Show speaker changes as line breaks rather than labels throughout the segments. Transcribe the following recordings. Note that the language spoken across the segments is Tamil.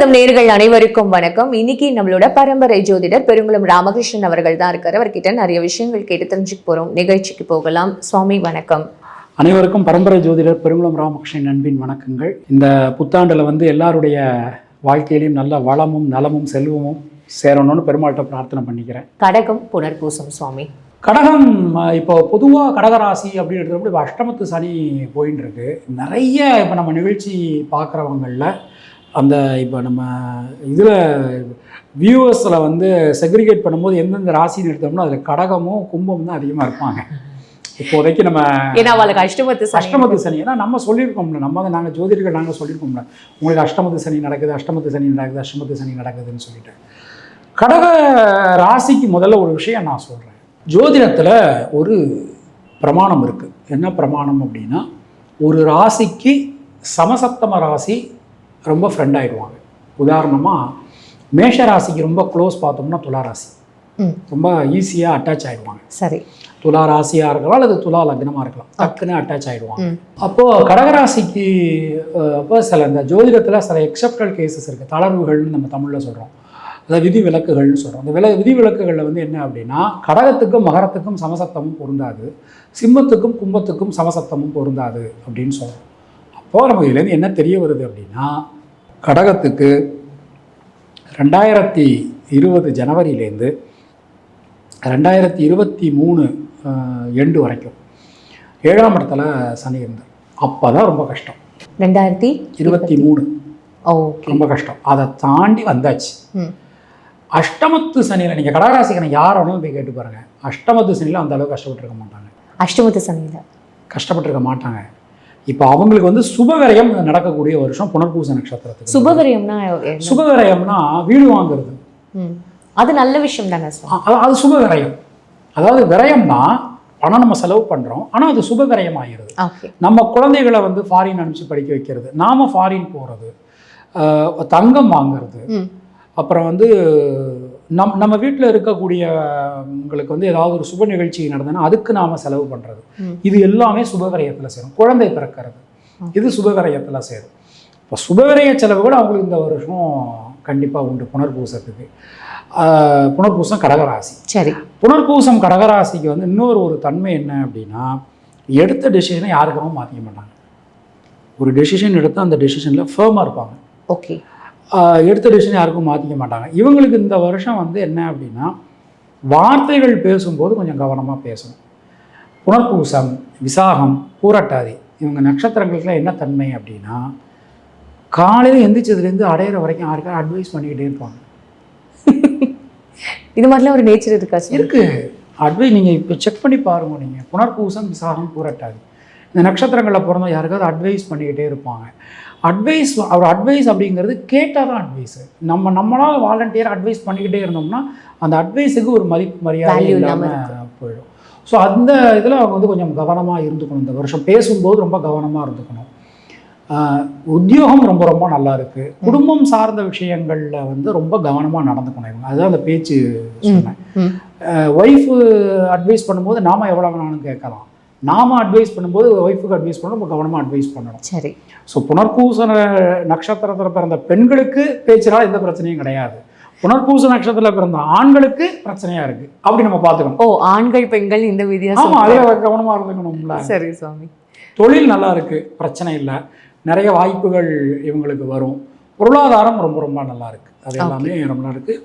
ஆசீர்வாதம் நேர்கள் அனைவருக்கும் வணக்கம். இன்னைக்கு நம்மளோட பரம்பரை ஜோதிடர் பெருங்குளம் ராமகிருஷ்ணன் அவர்கள் தான் இருக்காரு. அவர்கிட்ட நிறைய விஷயங்கள் கேட்டு தெரிஞ்சுக்க போறோம். நிகழ்ச்சிக்கு போகலாம். சுவாமி வணக்கம்.
அனைவருக்கும் பரம்பரை ஜோதிடர் பெருங்குளம் ராமகிருஷ்ணன் அன்பின் வணக்கங்கள். இந்த புத்தாண்டில் வந்து எல்லாருடைய வாழ்க்கையிலையும் நல்ல வளமும் நலமும் செல்வமும் சேரணும்னு பெருமாள்கிட்ட பிரார்த்தனை பண்ணிக்கிறேன்.
கடகம் புனர்பூசம் சுவாமி.
கடகம் இப்போ பொதுவாக கடகராசி அப்படின்னு எடுத்தப்போ இப்போ அஷ்டமத்து சனி போயின்னு இருக்கு நிறைய இப்போ நம்ம நிகழ்ச்சி பார்க்குறவங்களில் அந்த இப்போ நம்ம இதில் வியூவர்ஸில் வந்து செக்ரிகேட் பண்ணும்போது எந்தெந்த ராசின்னு எடுத்தோம்னா அதில் கடகமும் கும்பமும் தான் அதிகமாக இருப்பாங்க. இப்போதைக்கு நம்ம
ஏன்னா அவளுக்கு அஷ்டமத்து
அஷ்டமத்து சனி. ஏன்னா நம்ம சொல்லியிருக்கோம்ல. நம்ம தான் நாங்கள் ஜோதிடர்கள் நாங்கள் சொல்லியிருக்கோம்ல. உங்களுக்கு அஷ்டமத்து சனி நடக்குது அஷ்டமத்து சனி நடக்குது அஷ்டமத்து சனி நடக்குதுன்னு சொல்லிட்டு. கடக ராசிக்கு முதல்ல ஒரு விஷயம் நான் சொல்கிறேன் ஜோதிடத்தில் ஒரு பிரமாணம் இருக்குது என்ன பிரமாணம் அப்படின்னா ஒரு ராசிக்கு சமசப்தம ராசி ரொம்ப ஃப்ரெண்ட் ஆயிடுவாங்க. உதாரணமாக மேஷ ராசிக்கு ரொம்ப க்ளோஸ் பார்த்தோம்னா துலா ராசி
ம்,
ரொம்ப ஈஸியாக அட்டாச் ஆயிடுவாங்க.
சரி.
துலா ராசியாக இருக்கலாம் அல்லது துலா லக்னமாக இருக்கலாம். டக்குன்னு அட்டாச் ஆகிடுவாங்க அப்போது கடகராசிக்கு அப்போ சில இந்த ஜோதிடத்தில் சில எக்ஸப்டல் கேசஸ் இருக்குது தளர்வுகள்னு நம்ம தமிழில் சொல்கிறோம் அதாவது விதி விலக்குகள்னு சொல்கிறோம் அந்த வில விதி விலக்குகளில் வந்து என்ன அப்படின்னா கடகத்துக்கும் மகரத்துக்கும் சமசப்தமும் பொருந்தாது. சிம்மத்துக்கும் கும்பத்துக்கும் சமசப்தமும் பொருந்தாது அப்படின்னு சொல்கிறோம் அப்போது நமக்கு இதுலேருந்து என்ன தெரிய வருது அப்படின்னா கடகத்துக்கு ரெண்டாயிரத்தி இருபது ஜனவரியிலேருந்து ரெண்டாயிரத்தி இருபத்தி மூணு எண்டு வரைக்கும். ஏழாம் இடத்துல சனி இருந்தார். அப்போ தான் ரொம்ப கஷ்டம்.
ரெண்டாயிரத்தி
இருபத்தி மூணு. ரொம்ப கஷ்டம். அதை தாண்டி வந்தாச்சு. அஷ்டமத்து சனியில் நீங்கள் கடகராசிக்கனை யார் வேணாலும் போய் கேட்டு பாருங்கள் அஷ்டமத்து சனியில் அந்த அளவுக்கு கஷ்டப்பட்டிருக்க மாட்டாங்க.
அஷ்டமத்து சனியில.
கஷ்டப்பட்டிருக்க மாட்டாங்க. இப்போ அவங்களுக்கு வந்து சுபவிரயம் நடக்கக்கூடிய வருஷம் புனர்பூச நட்சத்திரத்துக்கு.
சுபவிரயம்னா?
சுபவிரயம்னா வீடு வாங்குறது.
அது நல்ல விஷயம் தானே
அது- அது சுப விரயம் அதாவது விரயம்னா பணம் நம்ம செலவு பண்ணுறோம் ஆனால் அது சுப விரயம் ஆகிருது
ஓகே.
நம்ம குழந்தைகளை வந்து ஃபாரின் அனுப்பிச்சு படிக்க வைக்கிறது நாம ஃபாரின் போகிறது தங்கம் வாங்குறது அப்புறம் வந்து நம் நம்ம வீட்டில் இருக்கக்கூடியவங்களுக்கு வந்து ஏதாவது ஒரு சுப நிகழ்ச்சி நடந்ததுன்னா அதுக்கு நாம் செலவு பண்ணுறது. இது எல்லாமே சுபவிரயத்தில் சேரும். குழந்தை பிறக்கிறது. இது சுபவிரயத்தில் சேரும். இப்போ சுபவிரய செலவுகள் அவங்களுக்கு இந்த வருஷம் கண்டிப்பாக உண்டு. புனர்பூசத்துக்கு. புனர்பூசம் கடகராசி.
சரி.
புனர்பூசம் கடகராசிக்கு வந்து இன்னொரு ஒரு தன்மை என்ன அப்படின்னா எடுத்த டெசிஷனை யாருக்கும் மாற்றிக்க மாட்டாங்க. ஒரு டெசிஷன் எடுத்து அந்த டெசிஷனில் ஃபேமாக இருப்பாங்க.
ஓகே
எடுத்த டெசிஷன் யாருக்கும் மாற்றிக்க மாட்டாங்க. இவங்களுக்கு இந்த வருஷம் வந்து என்ன அப்படின்னா வார்த்தைகள் பேசும்போது கொஞ்சம் கவனமாக பேசணும். புனர்பூசம் விசாகம் பூரட்டாதி இவங்க நட்சத்திரங்களுக்குலாம் என்ன தன்மை அப்படின்னா காலையில் எந்திரிச்சதுலேருந்து அடையிற வரைக்கும் யாருக்காவது அட்வைஸ் பண்ணிக்கிட்டே இருப்பாங்க.
இது மாதிரிலாம் ஒரு நேச்சர் இருக்கா சார்
இருக்கு. அட்வைஸ் நீங்கள் இப்போ செக் பண்ணி பாருங்க நீங்கள் புனர்பூசம் விசாகம் பூரட்டாதி. இந்த நட்சத்திரங்களில் பிறந்த யாருக்காவது அட்வைஸ் பண்ணிக்கிட்டே இருப்பாங்க. அட்வைஸ் அவர் அட்வைஸ் அப்படிங்கிறது கேட்டால் தான் அட்வைஸ் நம்ம நம்மளால் வாலண்டியர் அட்வைஸ் பண்ணிக்கிட்டே இருந்தோம்னா அந்த அட்வைஸுக்கு ஒரு மதிப்பு மரியாதை இல்லாமல் போயிடும். ஸோ அந்த இதில் அவங்க வந்து கொஞ்சம் கவனமாக இருந்துக்கணும். இந்த வருஷம் பேசும்போது ரொம்ப கவனமாக இருந்துக்கணும். உத்தியோகம் ரொம்ப ரொம்ப நல்லா இருக்கு. குடும்பம் சார்ந்த விஷயங்கள்ல வந்து ரொம்ப கவனமாக நடந்துக்கணும் இவங்க. அதுதான் அந்த பேச்சு சொன்னேன். ஒய்ஃபு அட்வைஸ் பண்ணும்போது நாம எவ்வளோ வேணாலும் கேட்கலாம். நாம அட்வைஸ் பண்ணும்போது ஒய்ஃபுக்கு அட்வைஸ் பண்ணணும் நம்ம கவனமாக அட்வைஸ் பண்ணணும்.
சரி.
ஸோ புனர்பூச நட்சத்திரத்தில் பிறந்த பெண்களுக்கு பேச்சினால் எந்த பிரச்சனையும் கிடையாது. புனர்பூச நட்சத்திரத்தில் பிறந்த ஆண்களுக்கு பிரச்சனையா இருக்கு. அப்படி நம்ம பார்த்துக்கணும்.
ஓ ஆண்கள் பெண்கள் இந்த வித்தியாசம்
ஆமா அதில் கவனமாக இருந்துக்கணும்ல.
சரி சுவாமி.
தொழில் நல்லா இருக்கு பிரச்சனை இல்லை. நிறைய வாய்ப்புகள் இவங்களுக்கு வரும். பொருளாதாரம் ரொம்ப ரொம்ப நல்லா இருக்கு. அது எல்லாமே ரொம்ப நல்லா இருக்கு.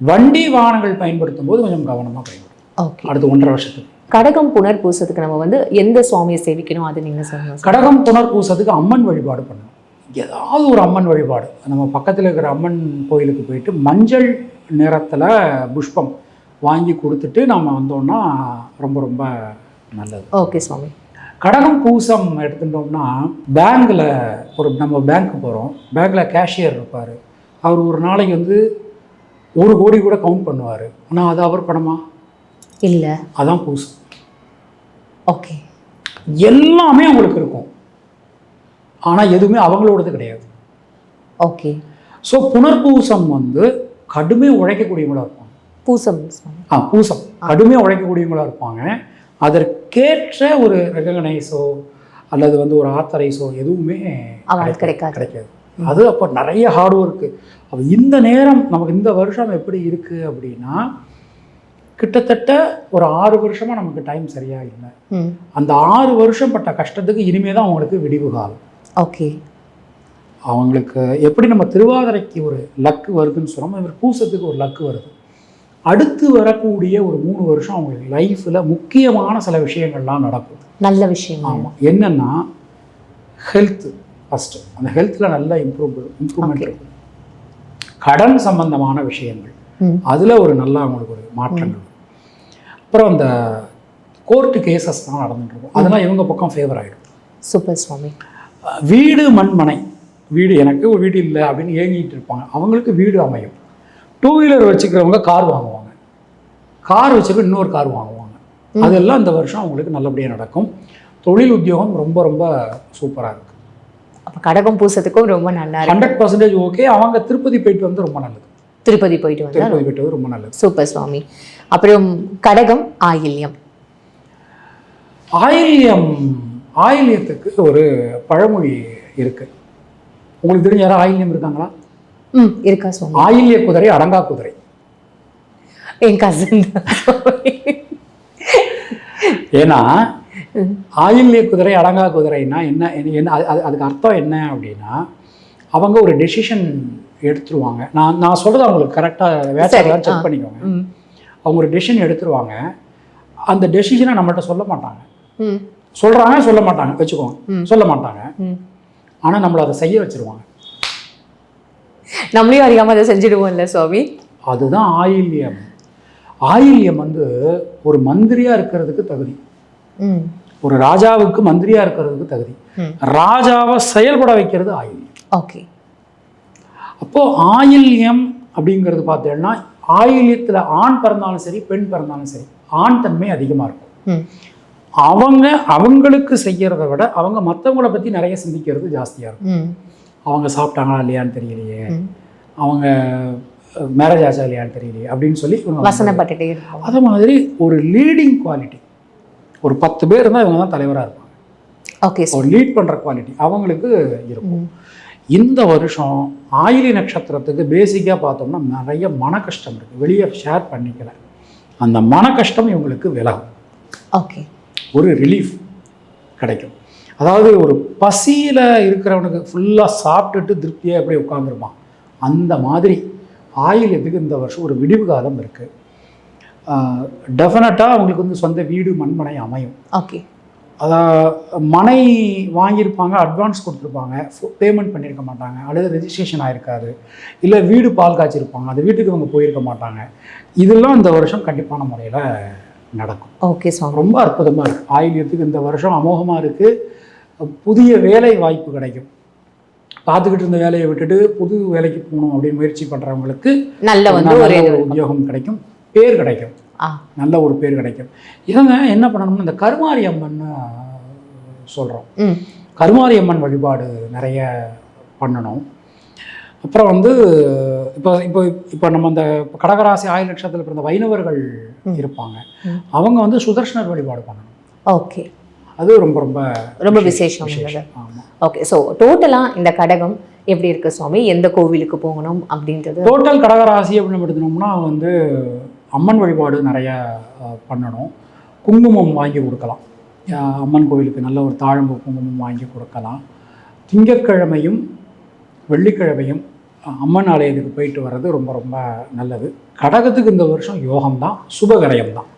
வண்டி வாகனங்கள் பயன்படுத்தும் போது கொஞ்சம் கவனமாக பயன்படுத்தும் அடுத்த ஒன்றரை வருஷத்துக்கு.
கடகம் புனர்பூசத்துக்கு நம்ம வந்து எந்த சுவாமியை சேவிக்கணும் அது நீங்க சொல்லுங்க சார்.
கடகம் புனர்பூசத்துக்கு அம்மன் வழிபாடு பண்ணணும். ஏதாவது ஒரு அம்மன் வழிபாடு. நம்ம பக்கத்தில் இருக்கிற அம்மன் கோயிலுக்கு போயிட்டு மஞ்சள் நிறத்தில் புஷ்பம் வாங்கி கொடுத்துட்டு நம்ம வந்தோம்னா ரொம்ப ரொம்ப நல்லது.
ஓகே சுவாமி.
கடகம் பூசம் எடுத்துட்டோம்னா பேங்க்கில் ஒரு நம்ம பேங்க்கு போகிறோம் பேங்க்கில் கேஷியர் இருப்பார். அவர் ஒரு நாளைக்கு வந்து ஒரு கோடி கூட கவுண்ட் பண்ணுவார். ஆனால் அது அவர் பணமா?
இல்ல.
அதான் பூசம்
ஓகே.
எல்லாமே அவங்களுக்கு இருக்கும். ஆனால் எதுவுமே அவங்களோடது கிடையாது.
ஓகே.
ஸோ புனர்பூசம் வந்து கடுமையாக உழைக்கக்கூடியவங்களா இருப்பாங்க.
பூசம்
ஆ பூசம். கடுமையாக உழைக்கக்கூடியவங்களா இருப்பாங்க. அதற்கேற்ற ஒரு ரெகனைஸோ அல்லது வந்து ஒரு ஆத்தரைஸோ எதுவுமே
அவங்களுக்கு கிடைக்காது.
கிடைக்காது. அது அப்போ நிறைய ஹார்ட் ஒர்க்கு அப்போ இந்த நேரம் நமக்கு இந்த வருஷம் எப்படி இருக்குது அப்படின்னா கிட்டத்தட்ட ஒரு ஆறு வருஷமாக நமக்கு டைம் சரியா இல்லை. அந்த ஆறு வருஷம் பட்ட கஷ்டத்துக்கு இனிமே தான் அவங்களுக்கு விடிவு காலம்.
ஓகே.
அவங்களுக்கு எப்படி நம்ம திருவாதிரைக்கு ஒரு லக்கு வருதுன்னு சொன்னோமோ இவர் பூசத்துக்கு ஒரு லக்கு வருது. அடுத்து வரக்கூடிய ஒரு மூணு வருஷம் அவங்களுக்கு லைஃப்பில் முக்கியமான சில விஷயங்கள்லாம் நடக்கும்.
நல்ல விஷயம்
ஆமாம் என்னென்னா ஹெல்த்து ஃபஸ்ட்டு அந்த ஹெல்த்தில் நல்ல இம்ப்ரூவ் இம்ப்ரூவ்மெண்ட். இருக்கும் கடன் சம்பந்தமான விஷயங்கள். அதில் ஒரு நல்ல அவங்களுக்கு ஒரு மாற்றங்கள். அப்புறம் அந்த கோர்ட்டு கேசஸ்லாம் நடந்துட்டு இருக்கும் அதெல்லாம் இவங்க பக்கம் ஃபேவர் ஆகிடும்
சூப்பர் சுவாமி.
வீடு மண்மனை வீடு எனக்கு ஒரு வீடு இல்லை அப்படின்னு ஏங்கிட்டு இருப்பாங்க. அவங்களுக்கு வீடு அமையும். டூ வீலர் வச்சுக்கிறவங்க கார் வாங்குவாங்க. கார் வச்சுக்க இன்னொரு கார் வாங்குவாங்க. அதெல்லாம் இந்த வருஷம் அவங்களுக்கு நல்லபடியாக நடக்கும். தொழில் உத்தியோகம் ரொம்ப ரொம்ப சூப்பராக இருக்குது
அப்ப கடகம் பூசத்துக்கும் ரொம்ப நல்லா இருக்கு.
ஹண்ட்ரட் பர்சன்டேஜ் ஓகே அவங்க திருப்பதி போயிட்டு வந்து ரொம்ப நல்லது.
திருப்பதி போயிட்டு வந்தா
திருப்பதி போயிட்டு ரொம்ப நல்லது.
சூப்பர் சுவாமி. அப்புறம் கடகம் ஆயில்யம்.
ஆயில்யம் ஆயில்யத்துக்கு ஒரு பழமொழி இருக்கு. உங்களுக்கு தெரிஞ்ச யாரும் ஆயில்யம் இருக்காங்களா?
ம் இருக்கா சுவாமி.
ஆயில்ய குதிரை அடங்கா குதிரை.
என் கசின்
ஏன்னா ஆயில்ய குதிரை அடங்கா குதிரைன்னா என்ன என்ன- என்ன அது- அது- அதுக்கு அர்த்தம் என்ன அப்படின்னா அவங்க ஒரு டெசிஷன் எடுத்துருவாங்க. நான் நான் சொல்றது அவங்களுக்கு கரெக்டாக
ஆ.
செக் பண்ணிக்கோங்க. அவங்க ஒரு டெசிஷன் எடுத்துருவாங்க. அந்த டெசிஷனை நம்மள்ட்ட சொல்ல மாட்டாங்க.
ம்.
சொல்றாங்க சொல்ல மாட்டாங்க. வச்சுக்கோங்க. சொல்ல மாட்டாங்க. ஆனால் நம்மளை அதை செய்ய வச்சிருவாங்க.
நம்மளையும் அறியாம அதை செஞ்சிடுவோம்ல சுவாமி?
அதுதான் ஆயில்யம். ஆயில்யம் வந்து ஒரு மந்திரியா இருக்கிறதுக்கு தகுதி. ஒரு ராஜாவுக்கு மந்திரியா இருக்கிறதுக்கு தகுதி. ராஜாவை செயல்பட வைக்கிறது ஆயில்யம்.
ஓகே.
அப்போ ஆயில்யம் அப்படிங்கிறது பார்த்தீங்கன்னா ஆயில்யத்தில் ஆண் பிறந்தாலும் சரி பெண் பிறந்தாலும் சரி ஆண் தன்மை அதிகமாக இருக்கும். அவங்க அவங்களுக்கு செய்யறத விட அவங்க மற்றவங்கள பற்றி நிறைய சிந்திக்கிறது ஜாஸ்தியாக இருக்கும். அவங்க சாப்பிட்டாங்களா இல்லையான்னு தெரியலையே. அவங்க மேரேஜ் ஆச்சா இல்லையான்னு தெரியலையே அப்படின்னு சொல்லி
வசனப்பட்டுட்டே
அது மாதிரி ஒரு லீடிங் குவாலிட்டி ஒரு பத்து பேர் இருந்தால் இவங்க தான் தலைவராக இருப்பாங்க.
ஓகே
ஒரு லீட் பண்ணுற குவாலிட்டி அவங்களுக்கு இருக்கும். இந்த வருஷம் ஆயிலி நட்சத்திரத்துக்கு பேசிக்காக பார்த்தோம்னா நிறைய மன கஷ்டம் இருக்குது வெளியே ஷேர் பண்ணிக்கல. அந்த மன கஷ்டம் இவங்களுக்கு விலகும்.
ஓகே
ஒரு ரிலீஃப் கிடைக்கும். அதாவது ஒரு பசியில் இருக்கிறவனுக்கு ஃபுல்லாக சாப்பிட்டுட்டு திருப்தியாக எப்படி உட்காந்துருப்பான் அந்த மாதிரி ஆயில்யத்துக்கு இந்த வருஷம்? ஒரு விடிவு காலம் இருக்குது டெஃபினட்டாக அவங்களுக்கு வந்து சொந்த வீடு மண்மனை அமையும்.
ஓகே
மனை வாங்கியிருப்பாங்க அட்வான்ஸ் கொடுத்துருப்பாங்க பேமெண்ட் பண்ணியிருக்க மாட்டாங்க அல்லது ரெஜிஸ்ட்ரேஷன் ஆயிருக்காது இல்லை வீடு பால் காய்ச்சிருப்பாங்க அந்த வீட்டுக்கு இவங்க போயிருக்க மாட்டாங்க. இதெல்லாம் இந்த வருஷம் கண்டிப்பான முறையில் நடக்கும்.
ஓகே சுவாமி
ரொம்ப அற்புதமாக இருக்குது ஆயில்யத்துக்கு இந்த வருஷம் அமோகமாக இருக்குது புதிய வேலை வாய்ப்பு கிடைக்கும். பார்த்துக்கிட்டு இருந்த வேலையை விட்டுட்டு புது வேலைக்கு போகணும் அப்படின்னு முயற்சி பண்ணுறவங்களுக்கு
நல்ல வந்து ஒரு
உத்தியோகம் கிடைக்கும். பேர் கிடைக்கும். நல்ல ஒரு பேர் கிடைக்கும். இவங்க என்ன பண்ணணும்னா இந்த கருமாரி அம்மன் சொல்கிறோம் கருமாரி அம்மன் வழிபாடு நிறைய பண்ணணும். அப்புறம் வந்து இப்போ இப்போ இப்போ நம்ம அந்த கடகராசி ஆயுள் நட்சத்திரத்தில் பிறந்த வைணவர்கள் இருப்பாங்க. அவங்க வந்து சுதர்ஷனர் வழிபாடு பண்ணணும்.
ஓகே.
அது ரொம்ப ரொம்ப
ரொம்ப விசேஷம். ஓகே. ஸோ டோட்டலாக இந்த கடகம் எப்படி இருக்கு சுவாமி? எந்த கோவிலுக்கு போகணும் அப்படின்றது?
டோட்டல் கடகராசி அப்படின்னு நம்ம எடுத்தோம்னா வந்து அம்மன் வழிபாடு நிறைய பண்ணணும். குங்குமம் வாங்கி கொடுக்கலாம். அம்மன் கோவிலுக்கு நல்ல ஒரு தாழம்பு குங்குமம் வாங்கி கொடுக்கலாம். திங்கக்கிழமையும் வெள்ளிக்கிழமையும் அம்மன் ஆலயத்துக்கு போயிட்டு வர்றது ரொம்ப ரொம்ப நல்லது. கடகத்துக்கு இந்த வருஷம் யோகம் தான் சுபகரயம் தான்